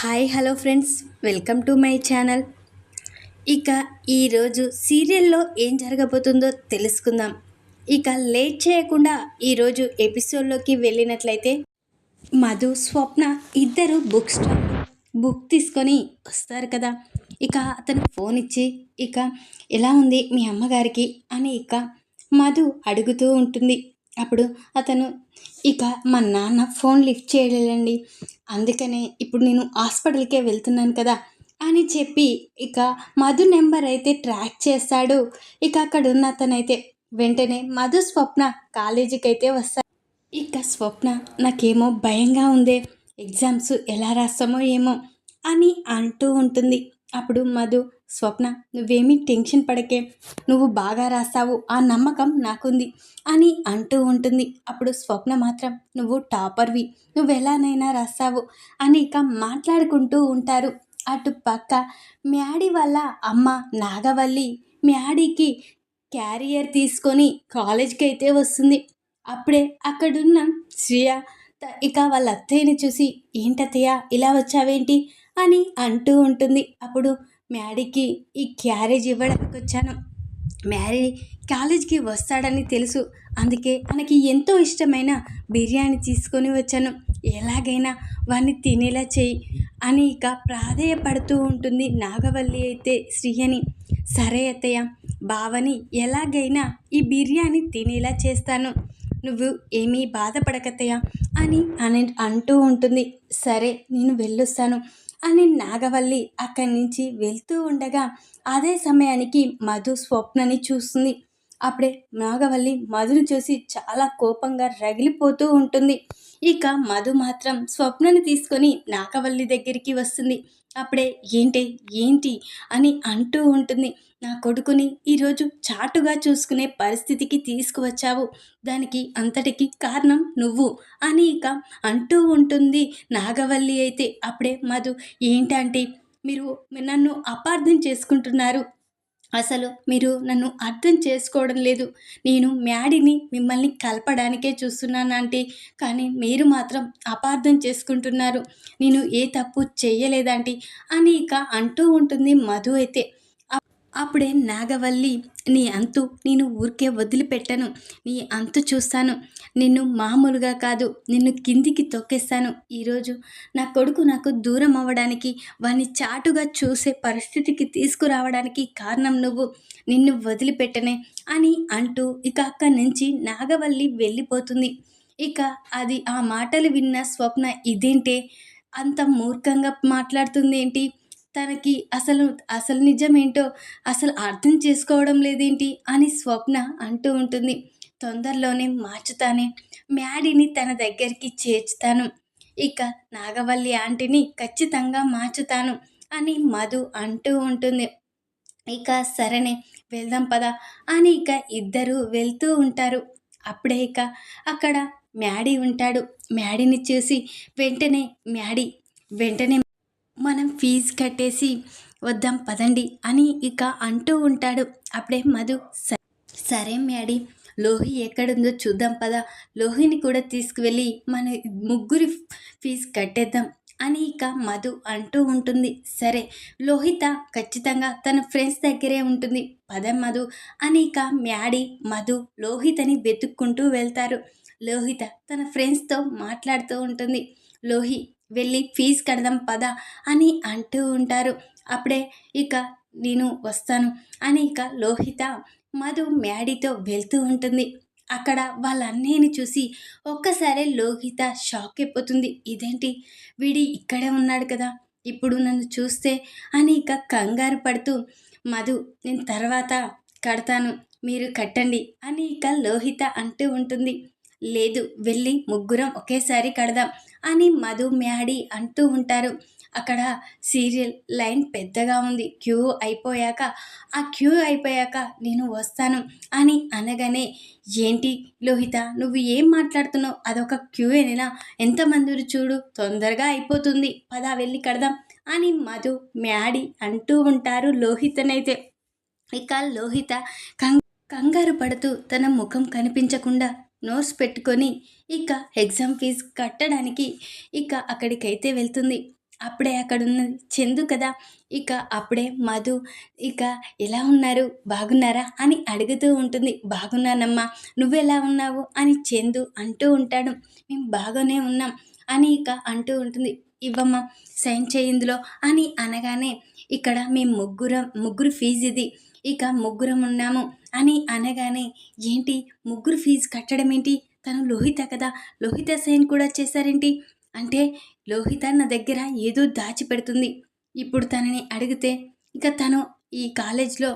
Hi hello friends. Welcome to my channel. ఇక ఈరోజు సీరియల్లో ఏం జరగబోతుందో తెలుసుకుందాం. ఇక లేట్ చేయకుండా ఈరోజు ఎపిసోడ్లోకి వెళ్ళినట్లయితే మధు స్వప్న ఇద్దరు బుక్ స్టాల్ బుక్ తీసుకొని వస్తారు కదా. ఇక అతను ఫోన్ ఇచ్చి ఇక ఎలా ఉంది మీ అమ్మగారికి? అని ఇక మధు అడుగుతూ ఉంటుంది. అప్పుడు అతను ఇక మా నాన్న ఫోన్ లిఫ్ట్ చేయలేదండి. అందుకనే ఇప్పుడు నేను హాస్పిటల్కే వెళ్తున్నాను కదా అని చెప్పి ఇక మధు నెంబర్ అయితే ట్రాక్ చేస్తాడు. ఇక అక్కడ ఉన్న అతనైతే వెంటనే మధు స్వప్న కాలేజీకి అయితే వస్తాడు ఇక స్వప్న నాకేమో భయంగా ఉందే ఎగ్జామ్స్ ఎలా రాస్తామో ఏమో అని అంటూ ఉంటుంది. అప్పుడు మధు స్వప్న నువ్వేమీ టెన్షన్ పడకే. నువ్వు బాగా రాస్తావు. ఆ నమ్మకం నాకుంది అని అంటూ ఉంటుంది. అప్పుడు స్వప్న మాత్రం నువ్వు టాపర్వి. నువ్వు ఎలానైనా రాస్తావు అని ఇక మాట్లాడుకుంటూ ఉంటారు. అటు పక్క మ్యాడీ వాళ్ళ అమ్మ నాగవల్లి మ్యాడీకి క్యారియర్ తీసుకొని కాలేజ్కి అయితే వస్తుంది. అప్పుడే అక్కడున్న శ్రియ త- ఇక వాళ్ళ అత్తయ్యని చూసి ఏంటత్తయ్య ఇలా వచ్చావేంటి? అని అంటూ ఉంటుంది. అప్పుడు మ్యాడీకి ఈ క్యారేజ్ ఇవ్వడానికి వచ్చాను మ్యారీ కాలేజ్కి వస్తాడని తెలుసు. అందుకే మనకి ఎంతో ఇష్టమైన బిర్యానీ తీసుకొని వచ్చాను. ఎలాగైనా వాడిని తినేలా చేయి అని ఇక ప్రాధేయపడుతూ ఉంటుంది నాగవల్లి అయితే శ్రీయని. సరే అత్తయ్య బావని ఎలాగైనా ఈ బిర్యానీ తినేలా చేస్తాను. నువ్వు ఏమీ బాధపడకత్తయ్య అని అని అంటూ ఉంటుంది. సరే నేను వెళ్ళొస్తాను. అని నాగవల్లి అక్కడి నుంచి వెళ్తూ ఉండగా అదే సమయానికి మధు స్వప్నని చూస్తుంది. అప్పుడే నాగవల్లి మధుని చూసి చాలా కోపంగా రగిలిపోతూ ఉంటుంది. ఇక మధు మాత్రం స్వప్నని తీసుకొని నాగవల్లి దగ్గరికి వస్తుంది. అప్పుడే ఏంటి ఏంటి? అని అంటూ ఉంటుంది. నా కొడుకుని ఈరోజు చాటుగా చూసుకునే పరిస్థితికి తీసుకువచ్చావు. దానికి అంతటికి కారణం నువ్వు అని ఇక అంటూ ఉంటుంది. నాగవల్లి అయితే అప్పుడే మధు ఏంటంటే మీరు నన్ను అపార్థం చేసుకుంటున్నారు. అసలు మీరు నన్ను అర్థం చేసుకోవడం లేదు. నేను మ్యాడీని మిమ్మల్ని కలపడానికే చూస్తున్నాను ఆంటీ. కానీ మీరు మాత్రం అపార్థం చేసుకుంటున్నారు. నేను ఏ తప్పు చేయలేదంటే అని ఇక అంటూ ఉంటుంది మధు అయితే. అప్పుడే నాగవల్లి నీ అంతు నేను ఊరికే వదిలిపెట్టను. నీ అంతు చూస్తాను. నిన్ను మామూలుగా కాదు నిన్ను కిందికి తొక్కేస్తాను. ఈరోజు నా కొడుకు నాకు దూరం అవ్వడానికి వాని చాటుగా చూసే పరిస్థితికి తీసుకురావడానికి కారణం నువ్వు. నిన్ను వదిలిపెట్టనే అని అంటూ ఇక అక్కడి నుంచి నాగవల్లి వెళ్ళిపోతుంది. ఇక అది ఆ మాటలు విన్న స్వప్న ఇదేంటే? అంత మూర్ఖంగా మాట్లాడుతుంది ఏంటి తనకి అసలు అసలు నిజమేంటో అసలు అర్థం చేసుకోవడం లేదేంటి అని స్వప్న అంటూ ఉంటుంది. తొందరలోనే మార్చుతానే మ్యాడీని తన దగ్గరికి చేర్చుతాను. ఇక నాగవల్లి ఆంటీని ఖచ్చితంగా మార్చుతాను అని మధు అంటూ ఉంటుంది. ఇక సరేనే వెళ్దాం పదా అని ఇక ఇద్దరు వెళ్తూ ఉంటారు. అప్పుడే ఇక అక్కడ మ్యాడీ ఉంటాడు. మ్యాడీని చూసి వెంటనే మ్యాడీ వెంటనే మనం ఫీజు కట్టేసి వద్దాం పదండి అని ఇక అంటూ ఉంటాడు. అప్పుడే మధు సరే మ్యాడీ లోహి ఎక్కడుందో చూద్దాం పదా. లోహిని కూడా తీసుకువెళ్ళి మన ముగ్గురి ఫీజు కట్టేద్దాం అని ఇక మధు అంటూ ఉంటుంది. సరే లోహిత ఖచ్చితంగా తన ఫ్రెండ్స్ దగ్గరే ఉంటుంది. పద మధు అని ఇక మ్యాడీ మధు లోహితని వెతుక్కుంటూ వెళ్తారు. లోహిత తన ఫ్రెండ్స్తో మాట్లాడుతూ ఉంటుంది. లోహి వెళ్ళి ఫీజు కడదాం పద అని అంటూ ఉంటారు. అప్పుడే ఇక నేను వస్తాను అని ఇక లోహిత మధు మ్యాడీతో వెళ్తూ ఉంటుంది. అక్కడ వాళ్ళ అన్నయ్యని చూసి ఒక్కసారి లోహిత షాక్ అయిపోతుంది. ఇదేంటి? వీడి ఇక్కడే ఉన్నాడు కదా ఇప్పుడు నన్ను చూస్తే అని ఇక కంగారు పడుతూ మధు నేను తర్వాత కడతాను మీరు కట్టండి అని ఇక లోహిత అంటూ ఉంటుంది. లేదు వెళ్ళి ముగ్గురం ఒకేసారి కడదాం అని మధు మ్యాడీ అంటూ ఉంటారు. అక్కడ సీరియల్ లైన్ పెద్దగా ఉంది. క్యూ అయిపోయాక ఆ క్యూ అయిపోయాక నేను వస్తాను అని అనగానే ఏంటి లోహిత నువ్వు ఏం మాట్లాడుతున్నావు? అదొక క్యూ ఏనా ఎంతమంది చూడు తొందరగా అయిపోతుంది. పదా వెళ్ళి కడదాం అని మధు మ్యాడీ అంటూ ఉంటారు లోహితనైతే. ఇక లోహిత కం కంగారు పడుతూ తన ముఖం కనిపించకుండా నోట్స్ పెట్టుకొని ఇక ఎగ్జామ్ ఫీజు కట్టడానికి ఇక అక్కడికైతే వెళ్తుంది. అప్పుడే అక్కడ ఉన్నది చందు కదా ఇక అప్పుడే మధు ఇక ఎలా ఉన్నారు బాగున్నారా అని అడుగుతూ ఉంటుంది. బాగున్నానమ్మా నువ్వెలా ఉన్నావు అని చందు అంటూ ఉంటాడు. మేము బాగానే ఉన్నాం అని ఇక అంటూ ఉంటుంది. ఇవ్వమ్మా సైన్ చేయిందులో అని అనగానే ఇక్కడ మేము ముగ్గురం ముగ్గురు ఫీజు ఇది. ఇక ముగ్గురం ఉన్నాము. అని అనగానే ఏంటి ముగ్గురు ఫీజు కట్టడం ఏంటి తను లోహిత కదా లోహిత సైన్ కూడా చేశారేంటి? అంటే లోహిత నా దగ్గర ఏదో దాచిపెడుతుంది ఇప్పుడు తనని అడిగితే ఇక తను ఈ కాలేజ్లో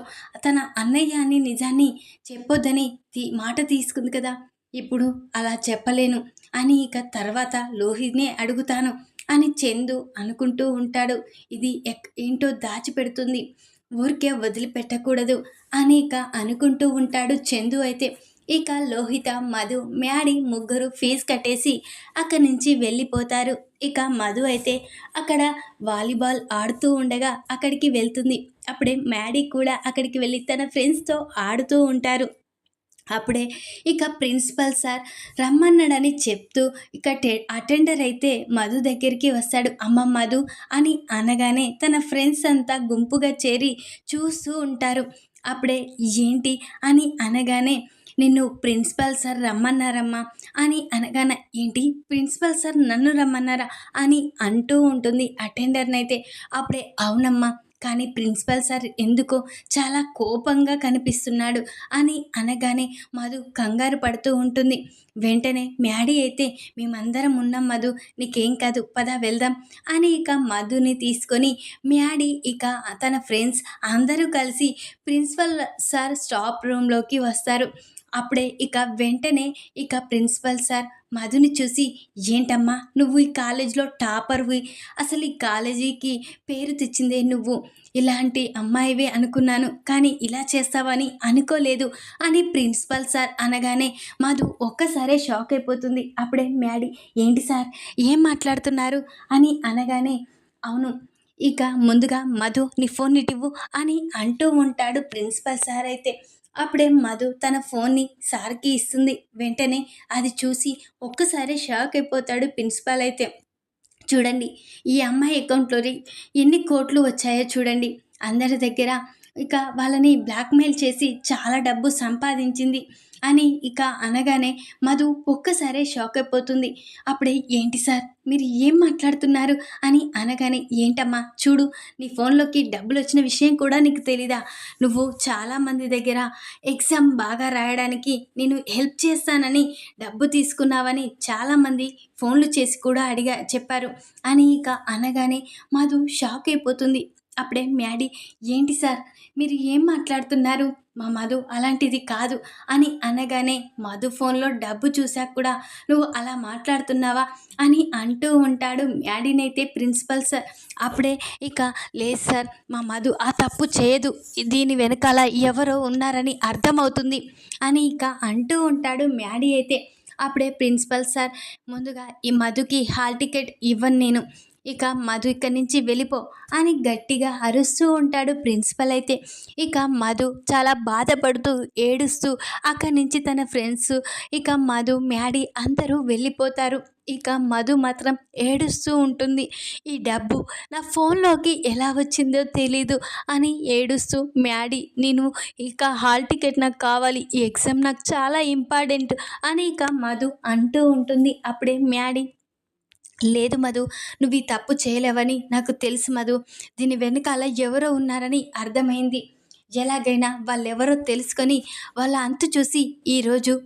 తన అన్నయ్య అని నిజాన్ని చెప్పొద్దని తీ మాట తీసుకుంది కదా. ఇప్పుడు అలా చెప్పలేను అని ఇక తర్వాత లోహిత్నే అడుగుతాను అని చందు అనుకుంటూ ఉంటాడు. ఇది ఎక్ ఏంటో దాచిపెడుతుంది ఊరికే వదిలిపెట్టకూడదు. అనేక అనుకుంటూ ఉంటాడు చందు అయితే. ఇక లోహిత మధు మ్యాడీ ముగ్గురు ఫీజు కట్టేసి అక్కడి నుంచి వెళ్ళిపోతారు. ఇక మధు అయితే అక్కడ వాలీబాల్ ఆడుతూ ఉండగా అక్కడికి వెళ్తుంది. అప్పుడే మ్యాడీ కూడా అక్కడికి వెళ్ళి తన ఫ్రెండ్స్తో ఆడుతూ ఉంటారు. అప్పుడే ఇక ప్రిన్సిపల్ సార్ రమ్మన్నాడని చెప్తూ ఇక టె అటెండర్ అయితే మధు దగ్గరికి వస్తాడు. అమ్మ మధు అని అనగానే తన ఫ్రెండ్స్ అంతా గుంపుగా చేరి చూస్తూ ఉంటారు. అప్పుడే ఏంటి అని అనగానే నిన్ను ప్రిన్సిపల్ సార్ రమ్మన్నారమ్మా అని అనగానే ఏంటి? ప్రిన్సిపల్ సార్ నన్ను రమ్మన్నారా? అని అంటూ ఉంటుంది అటెండర్నైతే. అప్పుడే అవునమ్మా కానీ ప్రిన్సిపల్ సార్ ఎందుకో చాలా కోపంగా కనిపిస్తున్నాడు అని అనగానే మధు కంగారు పడుతూ ఉంటుంది. వెంటనే మ్యాడీ అయితే మేమందరం ఉన్నాం మధు నీకేం కాదు పద వెళ్దాం అని ఇక మధుని తీసుకొని మ్యాడీ ఇక తన ఫ్రెండ్స్ అందరూ కలిసి ప్రిన్సిపల్ సార్ స్టాప్ రూమ్లోకి వస్తారు. అప్పుడే ఇక వెంటనే ఇక ప్రిన్సిపల్ సార్ మధుని చూసి ఏంటమ్మా నువ్వు ఈ కాలేజీలో టాపర్వి అసలు ఈ కాలేజీకి పేరు తెచ్చిందే నువ్వు. ఇలాంటి అమ్మాయివే అనుకున్నాను కానీ ఇలా చేస్తావని అనుకోలేదు అని ప్రిన్సిపల్ సార్ అనగానే మధు ఒక్కసారే షాక్ అయిపోతుంది. అప్పుడే మ్యాడీ ఏంటి సార్? ఏం మాట్లాడుతున్నారు? అని అనగానే అవును ఇక ముందుగా మధు నీ ఫోన్ ఇటివ్వు అని అంటూ ఉంటాడు ప్రిన్సిపల్ సార్ అయితే. అప్పుడే మధు తన ఫోన్ని సార్కి ఇస్తుంది. వెంటనే అది చూసి ఒక్కసారి షాక్ అయిపోతాడు ప్రిన్సిపాల్ అయితే. చూడండి ఈ అమ్మాయి అకౌంట్లోని ఎన్ని కోట్లు వచ్చాయో చూడండి. అందరి దగ్గర ఇక వాళ్ళని బ్లాక్మెయిల్ చేసి చాలా డబ్బు సంపాదించింది. అని ఇక అనగానే మధు ఒక్కసారే షాక్ అయిపోతుంది. అప్పుడే ఏంటి సార్? మీరు ఏం మాట్లాడుతున్నారు? అని అనగానే ఏంటమ్మా? చూడు నీ ఫోన్లోకి డబ్బులు వచ్చిన విషయం కూడా నీకు తెలీదా? నువ్వు చాలామంది దగ్గర ఎగ్జామ్ బాగా రాయడానికి నేను హెల్ప్ చేస్తానని డబ్బు తీసుకున్నావని చాలామంది ఫోన్లు చేసి కూడా అడిగా చెప్పారు అని ఇక అనగానే మధు షాక్ అయిపోతుంది. అప్పుడే మ్యాడీ ఏంటి సార్? మీరు ఏం మాట్లాడుతున్నారు? మా మధు అలాంటిది కాదు అని అనగానే మధు ఫోన్లో డబ్బు చూశాక కూడా నువ్వు అలా మాట్లాడుతున్నావా? అని అంటూ ఉంటాడు మ్యాడీనైతే ప్రిన్సిపల్ సార్. అప్పుడే ఇక లేదు సార్ మా మధు ఆ తప్పు చేయదు. దీని వెనకాల ఎవరో ఉన్నారని అర్థమవుతుంది. అని ఇక అంటూ ఉంటాడు మ్యాడీ అయితే. అప్పుడే ప్రిన్సిపల్ సార్ ముందుగా ఈ మధుకి హాల్ టికెట్ ఇవ్వను నేను. ఇక మధు ఇక్కడి నుంచి వెళ్ళిపో అని గట్టిగా అరుస్తూ ఉంటాడు ప్రిన్సిపల్ అయితే. ఇక మధు చాలా బాధపడుతూ ఏడుస్తూ అక్కడి నుంచి తన ఫ్రెండ్స్ ఇక మధు మ్యాడీ అందరూ వెళ్ళిపోతారు. ఇక మధు మాత్రం ఏడుస్తూ ఉంటుంది. ఈ డబ్బు నా ఫోన్లోకి ఎలా వచ్చిందో తెలీదు అని ఏడుస్తూ మ్యాడీ నేను ఇక హాల్ టికెట్ నాకు కావాలి ఈ ఎగ్జామ్ నాకు చాలా ఇంపార్టెంట్ అని ఇక మధు అంటూ ఉంటుంది. అప్పుడే మ్యాడీ లేదు మధు నువ్వు ఈ తప్పు చేయలేవని నాకు తెలుసు మధు. దీని వెనకాల ఎవరో ఉన్నారని అర్థమైంది. ఎలాగైనా వాళ్ళెవరో తెలుసుకొని వాళ్ళ అంతు చూసి ఈరోజు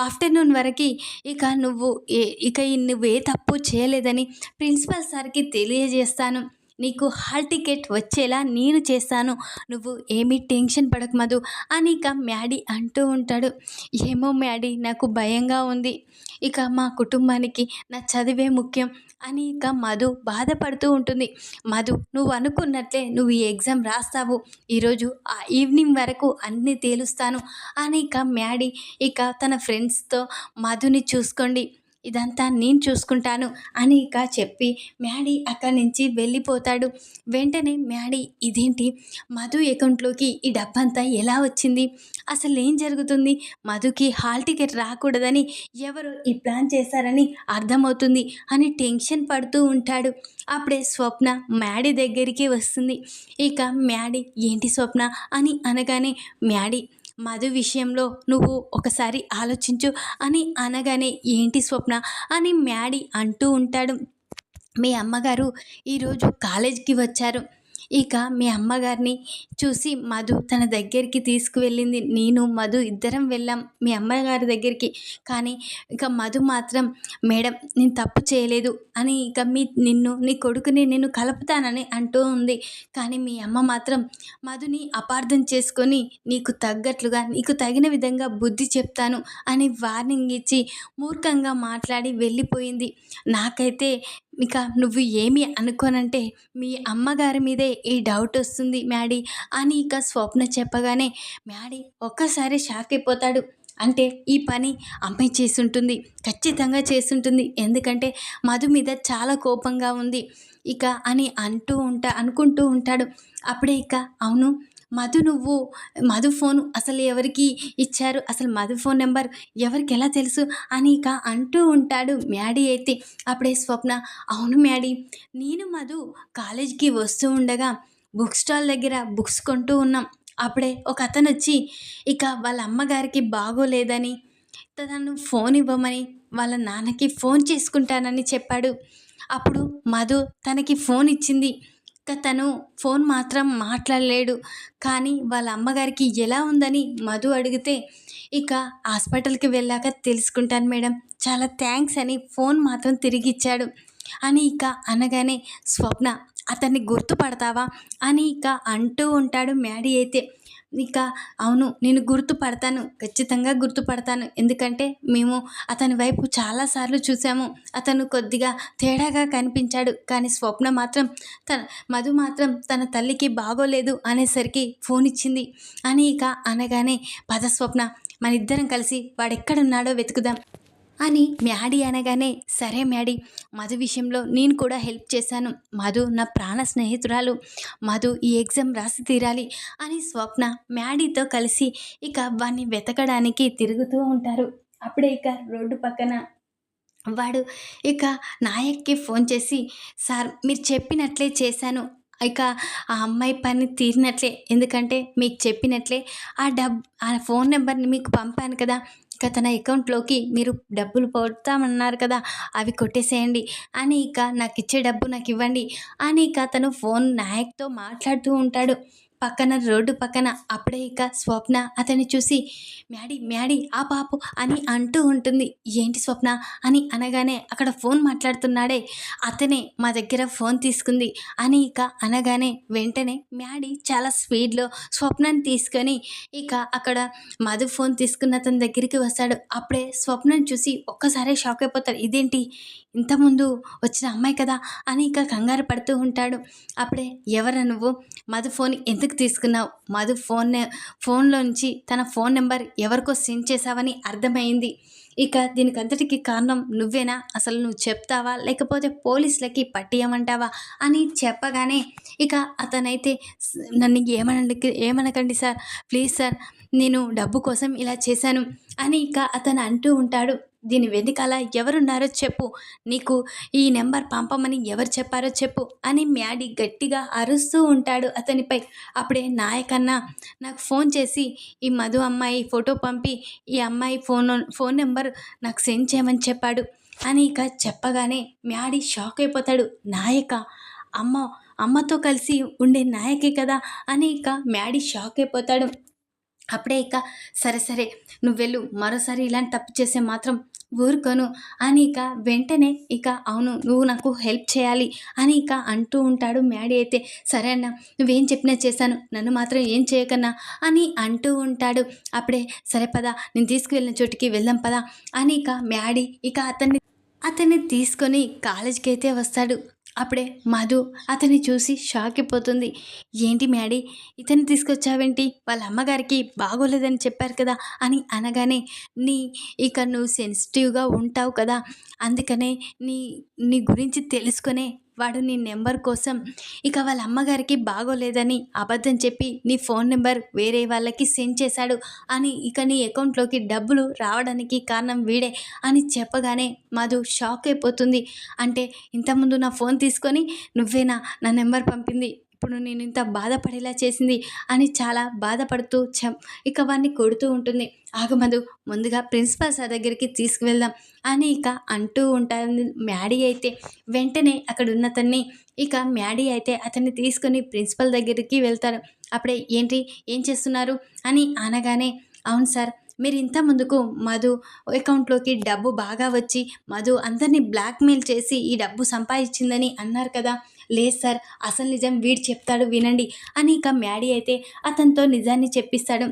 ఆఫ్టర్నూన్ వరకు ఇక నువ్వు ఏ ఇక నువ్వు ఏ తప్పు చేయలేదని ప్రిన్సిపల్ సార్కి తెలియజేస్తాను. నీకు హాల్ టికెట్ వచ్చేలా నేను చేస్తాను. నువ్వు ఏమీ టెన్షన్ పడకమదు మధు అని ఇక మ్యాడీ అంటూ ఉంటాడు. ఏమో మ్యాడీ నాకు భయంగా ఉంది. ఇక మా కుటుంబానికి నా చదివే ముఖ్యం అని ఇక మధు బాధపడుతూ ఉంటుంది. మధు నువ్వు అనుకున్నట్లే నువ్వు ఈ ఎగ్జామ్ రాస్తావు. ఈరోజు ఆ ఈవినింగ్ వరకు అన్నీ తేలుస్తాను అని ఇక మ్యాడీ ఇక తన ఫ్రెండ్స్తో మధుని చూసుకోండి. ఇదంతా నేను చూసుకుంటాను అని ఇక చెప్పి మ్యాడీ అక్కడి నుంచి వెళ్ళిపోతాడు. వెంటనే మ్యాడీ ఇదేంటి? మధు అకౌంట్లోకి ఈ డబ్బంతా ఎలా వచ్చింది? అసలు ఏం జరుగుతుంది? మధుకి హాల్ టికెట్ రాకూడదని ఎవరు ఈ ప్లాన్ చేశారని అర్థమవుతుంది అని టెన్షన్ పడుతూ ఉంటాడు. అప్పుడే స్వప్న మ్యాడీ దగ్గరికి వస్తుంది. ఇక మ్యాడీ ఏంటి స్వప్న? అని అనగానే మ్యాడీ మధు విషయంలో నువ్వు ఒకసారి ఆలోచించు అని అనగానే ఏంటి స్వప్న? అని మ్యాడీ అంటూ ఉంటాడు. మీ అమ్మగారు ఈరోజు కాలేజీకి వచ్చారు. ఇక మీ అమ్మగారిని చూసి మధు తన దగ్గరికి తీసుకువెళ్ళింది. నేను మధు ఇద్దరం వెళ్ళాం మీ అమ్మగారి దగ్గరికి. కానీ ఇక మధు మాత్రం మేడం నేను తప్పు చేయలేదు అని ఇక మీ నిన్ను నీ కొడుకుని నేను కలుపుతానని అంటూ ఉంది. కానీ మీ అమ్మ మాత్రం మధుని అపార్థం చేసుకొని నీకు తగ్గట్లుగా నీకు తగిన విధంగా బుద్ధి చెప్తాను అని వార్నింగ్ ఇచ్చి మూర్ఖంగా మాట్లాడి వెళ్ళిపోయింది. నాకైతే ఇక నువ్వు ఏమి అనుకోనంటే మీ అమ్మగారి మీదే ఈ డౌట్ వస్తుంది మ్యాడీ అని ఇక స్వప్న చెప్పగానే మ్యాడీ ఒక్కసారి షాక్ అయిపోతాడు. అంటే ఈ పని అమ్మాయి చేసుంటుంది ఖచ్చితంగా చేసుంటుంది ఎందుకంటే మధు మీద చాలా కోపంగా ఉంది. ఇక అని అంటూ ఉంటా అనుకుంటూ ఉంటాడు. అప్పుడే ఇక అవును మధు నువ్వు మధు ఫోన్ అసలు ఎవరికి ఇచ్చారు? అసలు మధు ఫోన్ నెంబర్ ఎవరికి ఎలా తెలుసు? అని ఇక అంటూ ఉంటాడు మ్యాడీ అయితే. అప్పుడే స్వప్న అవును మ్యాడీ నేను మధు కాలేజీకి వస్తూ ఉండగా బుక్ స్టాల్ దగ్గర బుక్స్ కొంటూ ఉన్నాం. అప్పుడే ఒక అతను వచ్చి ఇక వాళ్ళ అమ్మగారికి బాగోలేదని తను ఫోన్ ఇవ్వమని వాళ్ళ నాన్నకి ఫోన్ చేసుకుంటానని చెప్పాడు. అప్పుడు మధు తనకి ఫోన్ ఇచ్చింది. తను ఫోన్ మాత్రం మాట్లాడలేడు. కానీ వాళ్ళ అమ్మగారికి ఎలా ఉందని మధు అడిగితే ఇక హాస్పిటల్కి వెళ్ళాక తెలుసుకుంటాను మేడం. చాలా థ్యాంక్స్ అని ఫోన్ మాత్రం తిరిగి ఇచ్చాడు. అని ఇక అనగానే స్వప్న అతన్ని గుర్తుపడతావా? అని ఇక అంటూ ఉంటాడు మ్యాడీ అయితే. ఇక అవును నేను గుర్తుపడతాను. ఖచ్చితంగా గుర్తుపడతాను. ఎందుకంటే మేము అతని వైపు చాలాసార్లు చూసాము అతను కొద్దిగా తేడాగా కనిపించాడు. కానీ స్వప్న మాత్రం తన మధు మాత్రం తన తల్లికి బాగోలేదు అనేసరికి ఫోన్ ఇచ్చింది. అని ఇక అనగానే పద స్వప్న మన ఇద్దరం కలిసి వాడెక్కడున్నాడో వెతుకుదాం. అని మ్యాడీ అనగానే సరే మ్యాడీ మధు విషయంలో నేను కూడా హెల్ప్ చేశాను. మధు నా ప్రాణ స్నేహితురాలు. మధు ఈ ఎగ్జామ్ రాసి తీరాలి అని స్వప్న మ్యాడీతో కలిసి ఇక వాడిని వెతకడానికి తిరుగుతూ ఉంటారు. అప్పుడే ఇక రోడ్డు పక్కన వాడు ఇక నాయక్కి ఫోన్ చేసి సార్ మీరు చెప్పినట్లే చేశాను. ఇక ఆ అమ్మాయి పని తీరినట్లే. ఎందుకంటే మీకు చెప్పినట్లే. ఆ డబ్ ఆ ఫోన్ నెంబర్ని మీకు పంపాను కదా. ఇక తన అకౌంట్లోకి మీరు డబ్బులు పోతామన్నారు కదా అవి కొట్టేసేయండి. అని ఇక నాకు ఇచ్చే డబ్బు నాకు ఇవ్వండి అని ఇక తను ఫోన్ నాయక్తో మాట్లాడుతూ ఉంటాడు. పక్కన రోడ్డు పక్కన అప్పుడే ఇక స్వప్న అతన్ని చూసి మ్యాడీ మ్యాడీ ఆ పాపు అని అంటూ ఉంటుంది. ఏంటి స్వప్న? అని అనగానే అక్కడ ఫోన్ మాట్లాడుతున్నాడే. అతనే మా దగ్గర ఫోన్ తీసుకుంది అని ఇక అనగానే వెంటనే మ్యాడీ చాలా స్పీడ్లో స్వప్నాన్ని తీసుకొని ఇక అక్కడ మధు ఫోన్ తీసుకున్న అతని దగ్గరికి వస్తాడు. అప్పుడే స్వప్నను చూసి ఒక్కసారే షాక్ అయిపోతాడు. ఇదేంటి? ఇంతకుముందు వచ్చిన అమ్మాయి కదా అని ఇక కంగారు పడుతూ ఉంటాడు. అప్పుడే ఎవరా నువ్వు? మధు ఫోన్ ఎందుకు తీసుకున్నావు మధు ఫోన్ ఫోన్లోంచి తన ఫోన్ నెంబర్ ఎవరికో సెండ్ చేసావని అర్థమైంది. ఇక దీనికి అంతటికి కారణం నువ్వేనా? అసలు నువ్వు చెప్తావా? లేకపోతే పోలీసులకి పట్టియమంటావా? అని చెప్పగానే ఇక అతనైతే నన్ను ఏమనండి ఏమనకండి సార్. ప్లీజ్ సార్ నేను డబ్బు కోసం ఇలా చేశాను అని ఇక అతను అంటూ ఉంటాడు. దీని వెనుకాల ఎవరున్నారో చెప్పు. నీకు ఈ నెంబర్ పంపమని ఎవరు చెప్పారో చెప్పు అని మ్యాడీ గట్టిగా అరుస్తూ ఉంటాడు అతనిపై. అప్పుడే నాయకన్న నాకు ఫోన్ చేసి ఈ మధు అమ్మాయి ఫోటో పంపి ఈ అమ్మాయి ఫోన్ ఫోన్ నెంబర్ నాకు సెండ్ చేయమని చెప్పాడు. అని ఇక చెప్పగానే మ్యాడీ షాక్ అయిపోతాడు. నాయక అమ్మ అమ్మతో కలిసి ఉండే నాయకే కదా అని ఇక మ్యాడీ షాక్ అయిపోతాడు. అప్పుడే ఇక సరే సరే నువ్వు వెళ్ళు మరోసారి ఇలాంటి తప్పు చేస్తే మాత్రం ఊరుకోను అని ఇక వెంటనే ఇక అవును నువ్వు నాకు హెల్ప్ చేయాలి అని ఇక అంటూ ఉంటాడు మ్యాడీ అయితే. సరే అన్న నువ్వేం చెప్పినా చేశాను నన్ను మాత్రం ఏం చేయకన్నా అని అంటూ ఉంటాడు. అప్పుడే సరే పదా నేను తీసుకువెళ్ళిన చోటికి వెళ్దాం పదా అని ఇక మ్యాడీ ఇక అతన్ని అతన్ని తీసుకొని కాలేజీకి అయితే వస్తాడు. అప్పుడే మధు అతన్ని చూసి షాక్ అయిపోతుంది. ఏంటి మ్యాడీ ఇతన్ని తీసుకొచ్చావేంటి? వాళ్ళ అమ్మగారికి బాగోలేదని చెప్పారు కదా అని అనగానే నీ ఇక నువ్వు సెన్సిటివ్గా ఉంటావు కదా. అందుకనే నీ నీ గురించి తెలుసుకునే వాడు నీ నెంబర్ కోసం ఇక వాళ్ళ అమ్మగారికి బాగోలేదని అబద్ధం చెప్పి నీ ఫోన్ నెంబర్ వేరే వాళ్ళకి సెండ్ చేశాడు అని ఇక నీ అకౌంట్లోకి డబ్బులు రావడానికి కారణం వీడే అని చెప్పగానే మధు షాక్ అయిపోతుంది. అంటే ఇంతకుముందు నా ఫోన్ తీసుకొని నువ్వేనా నా నెంబర్ పంపింది? ఇప్పుడు నేను ఇంత బాధపడేలా చేసింది అని చాలా బాధపడుతూ చం ఇక వాడిని కొడుతూ ఉంటుంది. ఆగమదు ముందుగా ప్రిన్సిపల్ సార్ దగ్గరికి తీసుకువెళ్దాం అని ఇక అంటూ ఉంటుంది మ్యాడీ అయితే. వెంటనే అక్కడ ఉన్నతన్ని ఇక మ్యాడీ అయితే అతన్ని తీసుకొని ప్రిన్సిపల్ దగ్గరికి వెళ్తారు. అప్పుడే ఏంటి ఏం చేస్తున్నారు? అని అనగానే అవును సార్ మీరు ఇంత ముందుకు మధు అకౌంట్లోకి డబ్బు బాగా వచ్చి మధు అందరినీ బ్లాక్మెయిల్ చేసి ఈ డబ్బు సంపాదించిందని అన్నారు కదా లేదు సార్ అసలు నిజం వీడు చెప్తాడు వినండి అని ఇక మ్యాడీ అయితే అతనితో నిజాన్ని చెప్పిస్తాడు.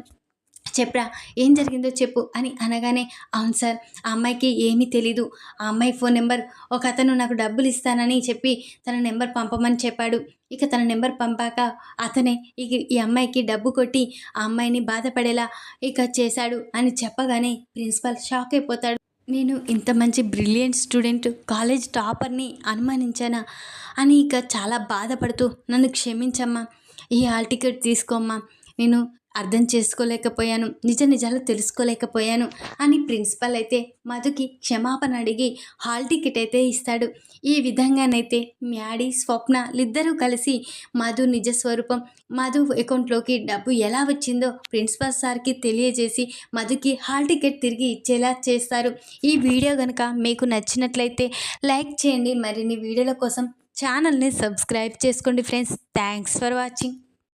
చెప్పరా ఏం జరిగిందో చెప్పు అని అనగానే అవును సార్ ఆ అమ్మాయికి ఏమీ తెలీదు. ఆ అమ్మాయి ఫోన్ నెంబర్ ఒక అతను నాకు డబ్బులు ఇస్తానని చెప్పి తన నెంబర్ పంపమని చెప్పాడు. ఇక తన నెంబర్ పంపాక అతనే ఇక ఈ అమ్మాయికి డబ్బు కొట్టి ఆ అమ్మాయిని బాధపడేలా ఇక చేశాడు అని చెప్పగానే ప్రిన్సిపల్ షాక్ అయిపోతాడు. నేను ఇంత మంచి బ్రిలియంట్ స్టూడెంట్ కాలేజ్ టాపర్ని అనుమానించానా? అని ఇక చాలా బాధపడుతూ నన్ను క్షమించమ్మా ఈ హాల్ టికెట్ తీసుకోమ్మా. నేను అర్థం చేసుకోలేకపోయాను నిజ నిజాలు తెలుసుకోలేకపోయాను అని ప్రిన్సిపల్ అయితే మధుకి క్షమాపణ అడిగి హాల్ టికెట్ అయితే ఇస్తాడు. ఈ విధంగానైతే మ్యాడీ స్వప్న ఇద్దరూ కలిసి మధు నిజ స్వరూపం మధు అకౌంట్లోకి డబ్బు ఎలా వచ్చిందో ప్రిన్సిపల్ సార్కి తెలియజేసి మధుకి హాల్ టికెట్ తిరిగి ఇచ్చేలా చేస్తారు. ఈ వీడియో కనుక మీకు నచ్చినట్లయితే లైక్ చేయండి. మరిన్ని వీడియోల కోసం ఛానల్ని సబ్స్క్రైబ్ చేసుకోండి ఫ్రెండ్స్. Thanks for watching.